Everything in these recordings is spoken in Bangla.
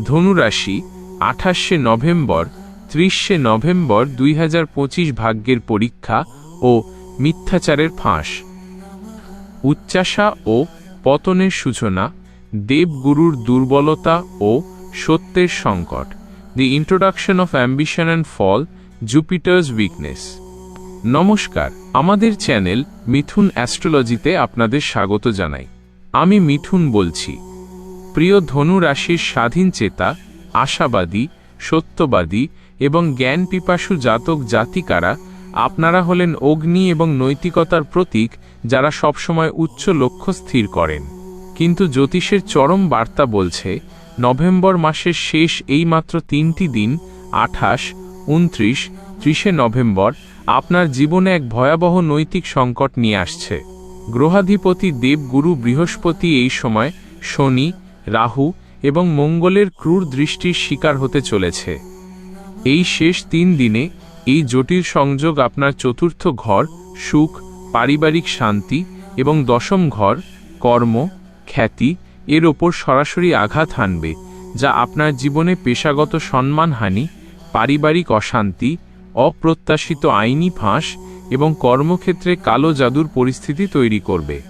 ধনুরাশি, আঠাশে নভেম্বর, ত্রিশে নভেম্বর দুই হাজার পঁচিশ ভাগ্যের পরীক্ষা ও মিথ্যাচারের ফাঁস। উচ্চাসা ও পতনের সূচনা, দেবগুরুর দুর্বলতা ও সত্যের সংকট। The introduction of ambition and fall Jupiter's weakness নমস্কার, আমাদের চ্যানেল মিথুন অ্যাস্ট্রোলজিতে আপনাদের স্বাগত জানাই। আমি মিথুন বলছি। প্রিয় ধনু রাশির স্বাধীন চেতা, আশাবাদী, সত্যবাদী এবং জ্ঞান পিপাসু জাতক জাতিকারা, আপনারা হলেন অগ্নি এবং নৈতিকতার প্রতীক যারা সবসময় উচ্চ লক্ষ্য স্থির করেন। কিন্তু জ্যোতিষের চরম বার্তা বলছে, নভেম্বর মাসের শেষ এই মাত্র তিনটি দিন, আঠাশ, উনত্রিশ, ত্রিশে নভেম্বর, আপনার জীবনে এক ভয়াবহ নৈতিক সংকট নিয়ে আসছে। গ্রহাধিপতি দেবগুরু বৃহস্পতি এই সময় শনি রাহু এবং মঙ্গলের ক্রূর দৃষ্টির শিকার হতে চলেছে। এই শেষ তিন দিনে এই জটিল সংযোগ আপনার চতুর্থ ঘর, সুখ, পারিবারিক শান্তি এবং দশম ঘর, কর্ম, খ্যাতি এর ওপর সরাসরি আঘাত হানবে, যা আপনার জীবনে পেশাগত সম্মানহানি, পারিবারিক অশান্তি, অপ্রত্যাশিত আইনি ফাঁস এবং কর্মক্ষেত্রে কালো জাদুর পরিস্থিতি তৈরি করবে।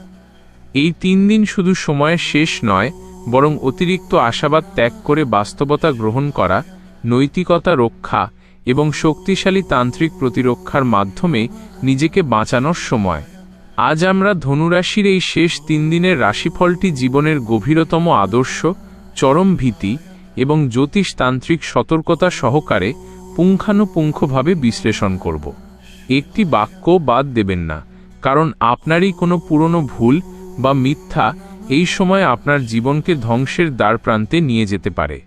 এই তিন দিন শুধু সময়ের শেষ নয় বরং অতিরিক্ত আশাবাদ ত্যাগ করে বাস্তবতা গ্রহণ করা, নৈতিকতা রক্ষা এবং শক্তিশালী তান্ত্রিক প্রতিরক্ষার মাধ্যমে নিজেকে বাঁচানোর সময়। আজ আমরা ধনুরাশির এই শেষ তিন দিনের রাশিফলটি জীবনের গভীরতম আদর্শ, চরম ভীতি এবং জ্যোতিষতান্ত্রিক সতর্কতা সহকারে পুঙ্খানুপুঙ্খভাবে বিশ্লেষণ করব। একটি বাক্য বাদ দেবেন না, কারণ আপনারই কোনো পুরনো ভুল বা মিথ্যা এই সময় আপনার জীবনকে ধ্বংসের দ্বার প্রান্তে নিয়ে যেতে পারে।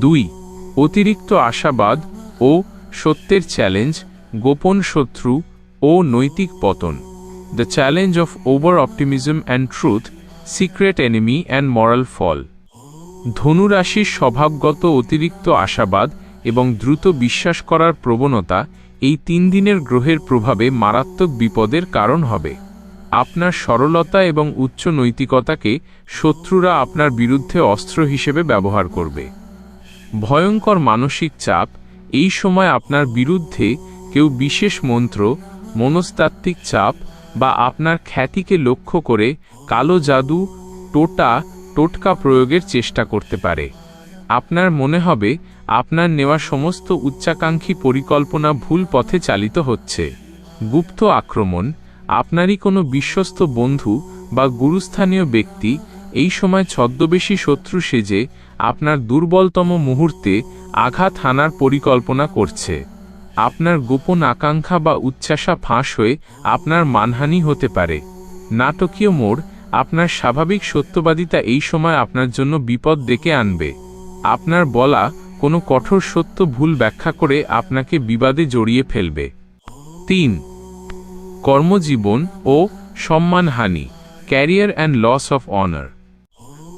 দুই, অতিরিক্ত আশাবাদ ও সত্যের চ্যালেঞ্জ, গোপন শত্রু ও নৈতিক পতন। The challenge of over optimism and truth secret enemy and moral fall ধনুরাশির স্বভাবগত অতিরিক্ত আশাবাদ এবং দ্রুত বিশ্বাস করার প্রবণতা এই তিন দিনের গ্রহের প্রভাবে মারাত্মক বিপদের কারণ হবে। আপনার সরলতা এবং উচ্চ নৈতিকতাকে শত্রুরা আপনার বিরুদ্ধে অস্ত্র হিসেবে ব্যবহার করবে। ভয়ঙ্কর মানসিক চাপ, এই সময় আপনার বিরুদ্ধে কেউ বিশেষ মন্ত্র, মনস্তাত্ত্বিক চাপ বা আপনার খ্যাতিকে লক্ষ্য করে কালো জাদু, টোটা, টোটকা প্রয়োগের চেষ্টা করতে পারে। আপনার মনে হবে, আপনার নেওয়া সমস্ত উচ্চাকাঙ্ক্ষী পরিকল্পনা ভুল পথে চালিত হচ্ছে। গুপ্ত আক্রমণ আপনারই কোনো বিশ্বস্ত বন্ধু বা গুরুস্থানীয় ব্যক্তি এই সময় ছদ্মবেশী শত্রু সেজে আপনার দুর্বলতম মুহূর্তে আঘাত হানার পরিকল্পনা করছে। আপনার গোপন আকাঙ্ক্ষা বা উচ্ছ্বাসা ফাঁস হয়ে আপনার মানহানি হতে পারে। নাটকীয় মোড়, আপনার স্বাভাবিক সত্যবাদিতা এই সময় আপনার জন্য বিপদ ডেকে আনবে। আপনার বলা কোনো কঠোর সত্য ভুল ব্যাখ্যা করে আপনাকে বিবাদে জড়িয়ে ফেলবে। তিন কর্মজীবন ও সম্মানহানি, career and loss of honour.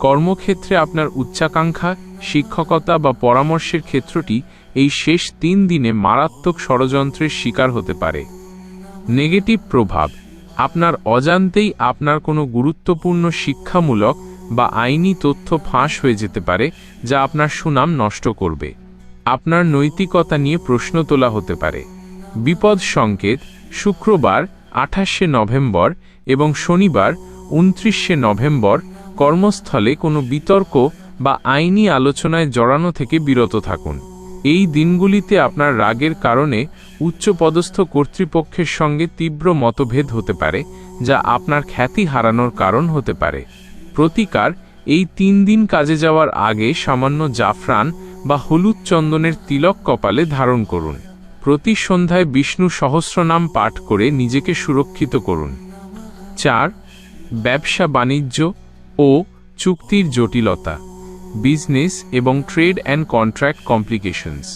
কর্মক্ষেত্রে আপনার উচ্চাকাঙ্ক্ষা, শিক্ষকতা বা পরামর্শের ক্ষেত্রটি এই শেষ তিন দিনে মারাত্মক ষড়যন্ত্রের শিকার হতে পারে। নেগেটিভ প্রভাব, আপনার অজান্তেই আপনার কোনো গুরুত্বপূর্ণ শিক্ষামূলক বা আইনি তথ্য ফাঁস হয়ে যেতে পারে, যা আপনার সুনাম নষ্ট করবে। আপনার নৈতিকতা নিয়ে প্রশ্ন তোলা হতে পারে। বিপদ সংকেত শুক্রবার আঠাশে নভেম্বর এবং শনিবার উনত্রিশে নভেম্বর কর্মস্থলে কোনো বিতর্ক বা আইনি আলোচনায় জড়ানো থেকে বিরত থাকুন। এই দিনগুলিতে আপনার রাগের কারণে উচ্চপদস্থ কর্তৃপক্ষের সঙ্গে তীব্র মতভেদ হতে পারে, যা আপনার খ্যাতি হারানোর কারণ হতে পারে। প্রতিকার, এই তিন দিন কাজে যাওয়ার আগে সামান্য জাফরান বা হলুদ চন্দনের তিলক কপালে ধারণ করুন। প্রতি সন্ধ্যায় বিষ্ণু সহস্রনাম পাঠ করে নিজেকে সুরক্ষিত করুন। চার, ব্যবসা বাণিজ্য ও চুক্তির জটিলতা, বিজনেস এবং ট্রেড অ্যান্ড কন্ট্রাক্ট কমপ্লিকেশনস।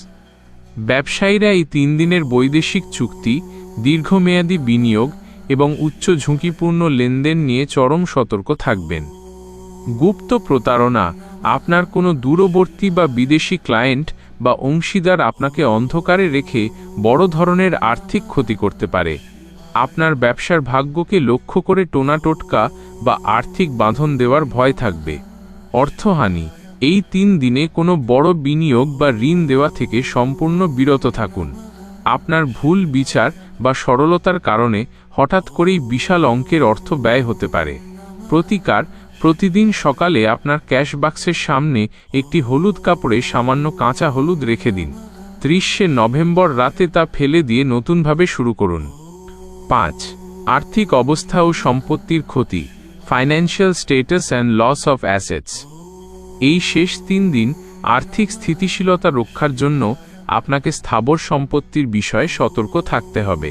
ব্যবসায়ীরা এই তিন দিনের বৈদেশিক চুক্তি, দীর্ঘমেয়াদী বিনিয়োগ এবং উচ্চ ঝুঁকিপূর্ণ লেনদেন নিয়ে চরম সতর্ক থাকবেন। গুপ্ত প্রতারণা, আপনার কোনো দূরবর্তী বা বিদেশি ক্লায়েন্ট বা অংশীদার আপনাকে অন্ধকারে রেখে বড় ধরনের আর্থিক ক্ষতি করতে পারে। আপনার ব্যবসার ভাগ্যকে লক্ষ্য করে টোনা টোটকা বা আর্থিক বাঁধন দেওয়ার ভয় থাকবে। অর্থহানি, এই তিন দিনে কোনো বড় বিনিয়োগ বা ঋণ দেওয়া থেকে সম্পূর্ণ বিরত থাকুন। আপনার ভুল বিচার বা সরলতার কারণে হঠাৎ করেই বিশাল অঙ্কের অর্থ ব্যয় হতে পারে। প্রতিকার প্রতিদিন সকালে আপনার ক্যাশ বাক্সের সামনে একটি হলুদ কাপড়ে সামান্য কাঁচা হলুদ রেখে দিন। ত্রিশে নভেম্বর রাতে তা ফেলে দিয়ে নতুনভাবে শুরু করুন। পাঁচ, আর্থিক অবস্থা ও সম্পত্তির ক্ষতি financial status and loss of assets এই শেষ তিন দিন আর্থিক স্থিতিশীলতা রক্ষার জন্য আপনাকে স্থাবর সম্পত্তির বিষয়ে সতর্ক থাকতে হবে।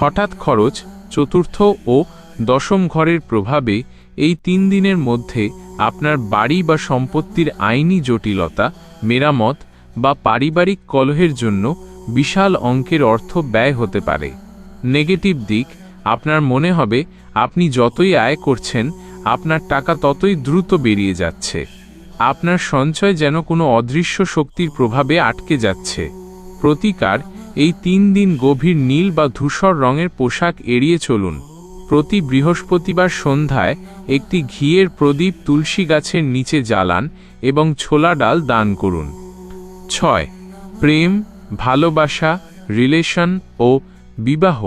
হঠাৎ খরচ চতুর্থ ও দশম ঘরের প্রভাবে এই তিন দিনের মধ্যে আপনার বাড়ি বা সম্পত্তির আইনি জটিলতা, মেরামত বা পারিবারিক কলহের জন্য বিশাল অঙ্কের অর্থ ব্যয় হতে পারে। নেগেটিভ দিক, আপনার মনে হবে আপনি যতই আয় করছেন, আপনার টাকা ততই দ্রুত বেরিয়ে যাচ্ছে। আপনার সঞ্চয় যেন কোনো অদৃশ্য শক্তির প্রভাবে আটকে যাচ্ছে। প্রতিকার, এই তিন দিন গভীর নীল বা ধূসর রঙের পোশাক এড়িয়ে চলুন। প্রতি বৃহস্পতিবার সন্ধ্যায় একটি ঘিয়ের প্রদীপ তুলসী গাছের নিচে জ্বালান এবং ছোলা ডাল দান করুন। ছয়, প্রেম, ভালোবাসা, রিলেশন ও বিবাহ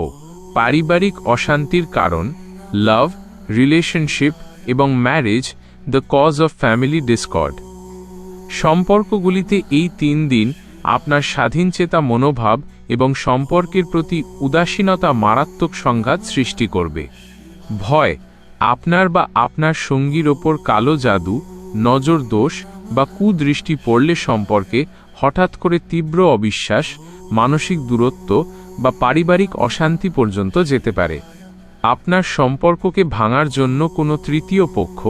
পারিবারিক অশান্তির কারণ, লাভ, রিলেশনশিপ এবং marriage, the cause of family discord. সম্পর্কগুলিতে এই তিন দিন আপনার স্বাধীনচেতা মনোভাব এবং সম্পর্কের প্রতি উদাসীনতা মারাত্মক সংঘাত সৃষ্টি করবে। ভয়, আপনার বা আপনার সঙ্গীর ওপর কালো জাদু, নজর দোষ বা কুদৃষ্টি পড়লে সম্পর্কে হঠাৎ করে তীব্র অবিশ্বাস, মানসিক দূরত্ব বা পারিবারিক অশান্তি পর্যন্ত যেতে পারে। আপনার সম্পর্ককে ভাঙার জন্য কোনো তৃতীয় পক্ষ,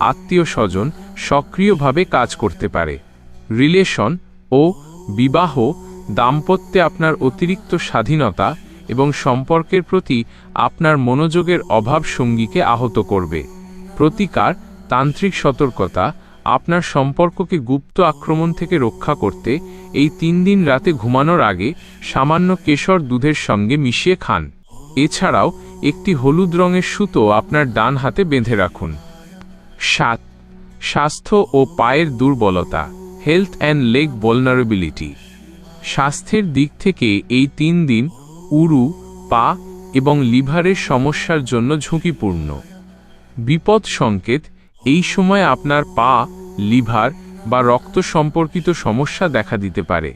আত্মীয় স্বজন সক্রিয়ভাবে কাজ করতে পারে। রিলেশন ও বিবাহ দাম্পত্যে আপনার অতিরিক্ত স্বাধীনতা এবং সম্পর্কের প্রতি আপনার মনোযোগের অভাব সঙ্গীকে আহত করবে। প্রতিকার, তান্ত্রিক সতর্কতা, আপনার সম্পর্ককে গুপ্ত আক্রমণ থেকে রক্ষা করতে, এই তিন দিন রাতে ঘুমানোর আগে সামান্য কেশর দুধের সঙ্গে মিশিয়ে খান। এছাড়াও একটি হলুদ রঙের সুতো আপনার ডান হাতে বেঁধে রাখুন। সাত, স্বাস্থ্য ও পায়ের দুর্বলতা হেলথ অ্যান্ড লেগ বোলনারেবিলিটি স্বাস্থ্যের দিক থেকে এই তিন দিন উরু, পা এবং লিভারের সমস্যার জন্য ঝুঁকিপূর্ণ। বিপদ সংকেত, এই সময় আপনার পা, লিভার বা রক্ত সম্পর্কিত সমস্যা দেখা দিতে পারে।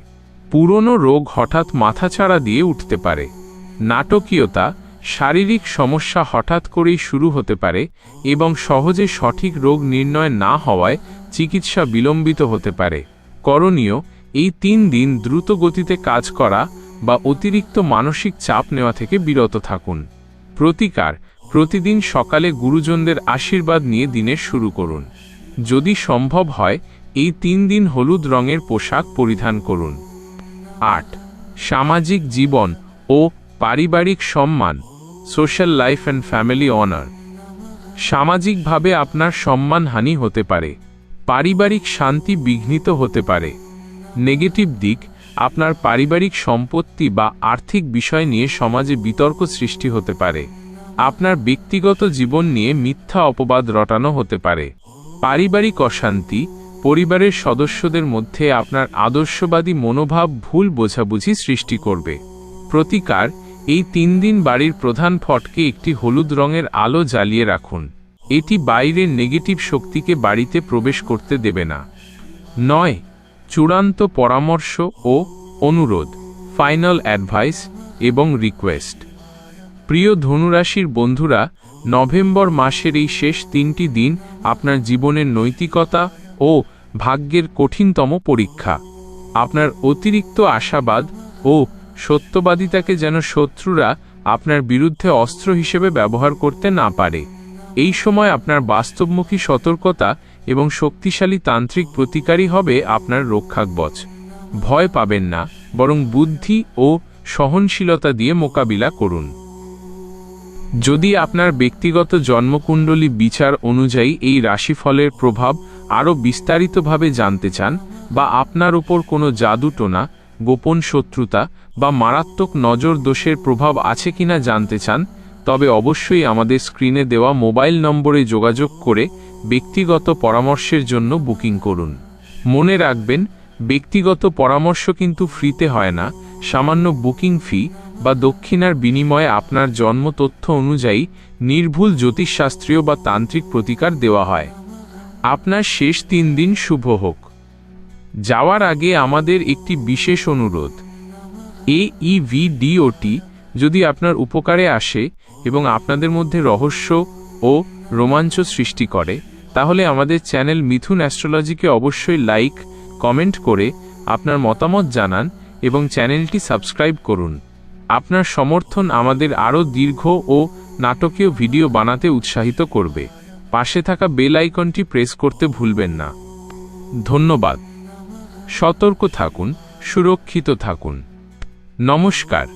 পুরনো রোগ হঠাৎ মাথাছাড়া দিয়ে উঠতে পারে। নাটকীয়তা, শারীরিক সমস্যা হঠাৎ করেই শুরু হতে পারে এবং সহজে সঠিক রোগ নির্ণয় না হওয়ায় চিকিৎসা বিলম্বিত হতে পারে। করণীয় এই তিন দিন দ্রুত গতিতে কাজ করা বা অতিরিক্ত মানসিক চাপ নেওয়া থেকে বিরত থাকুন। প্রতিকার, প্রতিদিন সকালে গুরুজনদের আশীর্বাদ নিয়ে দিনের শুরু করুন। যদি সম্ভব হয়, এই তিন দিন হলুদ রঙের পোশাক পরিধান করুন। আট, সামাজিক জীবন ও পারিবারিক সম্মান, social life and family honour. সামাজিকভাবে আপনার সম্মানহানি হতে পারে। পারিবারিক শান্তি বিঘ্নিত হতে পারে। নেগেটিভ দিক আপনার পারিবারিক সম্পত্তি বা আর্থিক বিষয় নিয়ে সমাজে বিতর্ক সৃষ্টি হতে পারে। আপনার ব্যক্তিগত জীবন নিয়ে মিথ্যা অপবাদ রটানো হতে পারে। পারিবারিক অশান্তি, পরিবারের সদস্যদের মধ্যে আপনার আদর্শবাদী মনোভাব ভুল বোঝাবুঝি সৃষ্টি করবে। প্রতিকার, এই তিন দিন বাড়ির প্রধান ফটকে একটি হলুদ রঙের আলো জ্বালিয়ে রাখুন। এটি বাইরের নেগেটিভ শক্তিকে বাড়িতে প্রবেশ করতে দেবে না। নয় চূড়ান্ত পরামর্শ ও অনুরোধ ফাইনাল অ্যাডভাইস এবং রিকোয়েস্ট প্রিয় ধনুরাশির বন্ধুরা, নভেম্বর মাসের এই শেষ তিনটি দিন আপনার জীবনের নৈতিকতা ও ভাগ্যের কঠিনতম পরীক্ষা। আপনার অতিরিক্ত আশাবাদ ও সত্যবাদিতাকে যেন শত্রুরা আপনার বিরুদ্ধে অস্ত্র হিসেবে ব্যবহার করতে না পারে। এই সময় আপনার বাস্তবমুখী সতর্কতা এবং শক্তিশালী তান্ত্রিক প্রতিকারী হবে আপনার রক্ষাকবচ ভয় পাবেন না, বরং বুদ্ধি ও সহনশীলতা দিয়ে মোকাবিলা করুন। যদি আপনার ব্যক্তিগত জন্মকুণ্ডলী বিচার অনুযায়ী এই রাশিফলের প্রভাব আরও বিস্তারিতভাবে জানতে চান বা আপনার উপর কোনো জাদুটোনা গোপন শত্রুতা বা মারাত্মক নজর দোষের প্রভাব আছে কিনা জানতে চান, তবে অবশ্যই আমাদের স্ক্রিনে দেওয়া মোবাইল নম্বরে যোগাযোগ করে ব্যক্তিগত পরামর্শের জন্য বুকিং করুন। মনে রাখবেন, ব্যক্তিগত পরামর্শ কিন্তু ফ্রিতে হয় না। সামান্য বুকিং ফি বা দক্ষিণার বিনিময়ে আপনার জন্ম তথ্য অনুযায়ী নির্ভুল জ্যোতিষশাস্ত্রীয় বা তান্ত্রিক প্রতিকার দেওয়া হয়। আপনার শেষ তিন দিন শুভ হোক। যাওয়ার আগে আমাদের একটি বিশেষ অনুরোধ। এ ইভিডিওটি যদি আপনার উপকারে আসে এবং আপনাদের মধ্যে রহস্য ও রোমাঞ্চ সৃষ্টি করে তাহলে আমাদের চ্যানেল মিথুন অ্যাস্ট্রোলজিকে অবশ্যই লাইক, কমেন্ট করে আপনার মতামত জানান এবং চ্যানেলটি সাবস্ক্রাইব করুন। আপনার সমর্থন আমাদের আরও দীর্ঘ ও নাটকীয় ভিডিও বানাতে উৎসাহিত করবে। পাশে থাকা বেল আইকনটি প্রেস করতে ভুলবেন না। ধন্যবাদ। সতর্ক থাকুন, সুরক্ষিত থাকুন। নমস্কার।